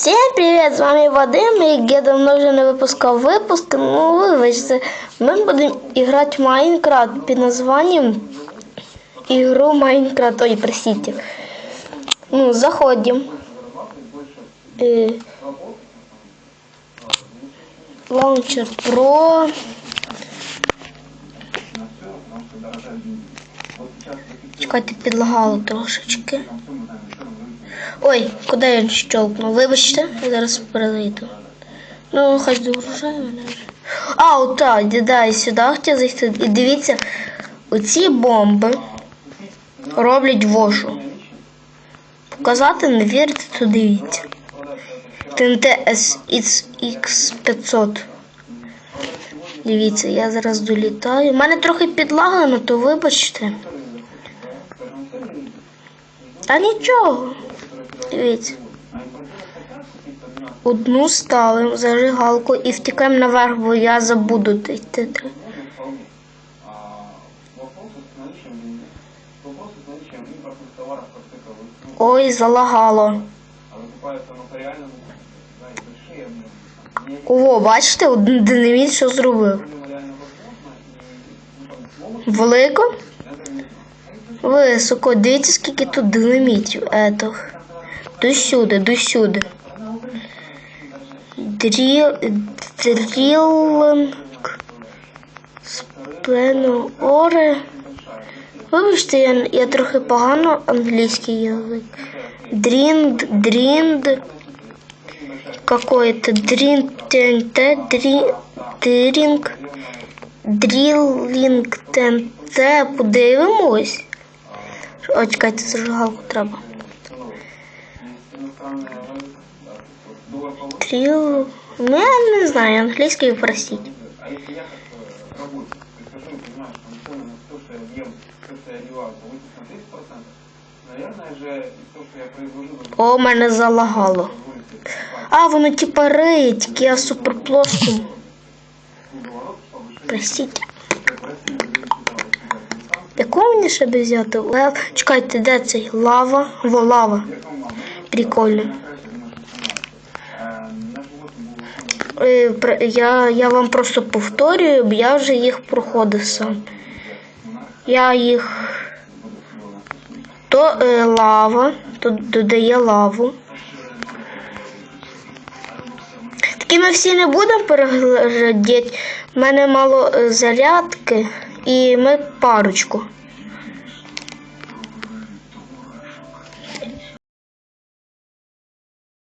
Всем привет! З вами Вадим, і я давно вже не випускав випуск, ну вибачте. Ми будемо грати в Майнкрафт під названням Ігру Майнкрафт. Ой, простите. Ну, заходим. Е, Launcher Pro. Чекайте, підлагало трошечки. Ой, куди я щелкнув? Вибачте, я зараз перейду. Ну, хай загружає мене вже. А, да, і сюди хотів зайти. І дивіться, оці бомби роблять вошу. Показати, не вірите, то дивіться. ТНТ SX 500. Дивіться, я зараз долітаю. У мене трохи підлагано, то вибачте. Та нічого. Дивіться. Одну ставимо зажигалку і втікаємо наверх, бо я забуду йти. А вопросы с наличием, вопросы с наличием импортных товаров как таковых. Ну, Ой, залагало. а выкупаются материально, да, и большие объемы. Не Ого, бачите, один динаміт що зробив. реально возможно, и ну, там, слово, Велико? это не Високо. Дивіться, скільки тут динамітів. Етох. До сюди, до сюди. Дріл... Дрілинг... Сплену оре. Вибачте, я, я трохи погано англійський язик. Дрінд, дрінд. Какой-то дрінд ТНТ, дрі, дрінг, дрілінг ТНТ. Подивимось. О, чекайте, зажигалку треба. Тріл. Ну, я не знаю, англійський простіть. А если я как э, работник прихожу и понимаю, что там цены на то, что я ем, то, что я одеваю, повысить на 30%, наверное же, и то, что я произвожу, должно О, мене залагало. позволить себе покупать А, воно типа риє, тільки я супер плоскому. круговорот, повышение Простіть. корпоративной зависимости от Яку мені ще би взяти? Лев. Чекайте, де цей? Лава? Во, лава. Прикольно. Е, Я, я вам просто повторюю, я вже їх проходив сам. Я їх. То е, лава, то додає лаву. Такі ми всі не будемо переглядати. У мене мало е, зарядки, і ми парочку.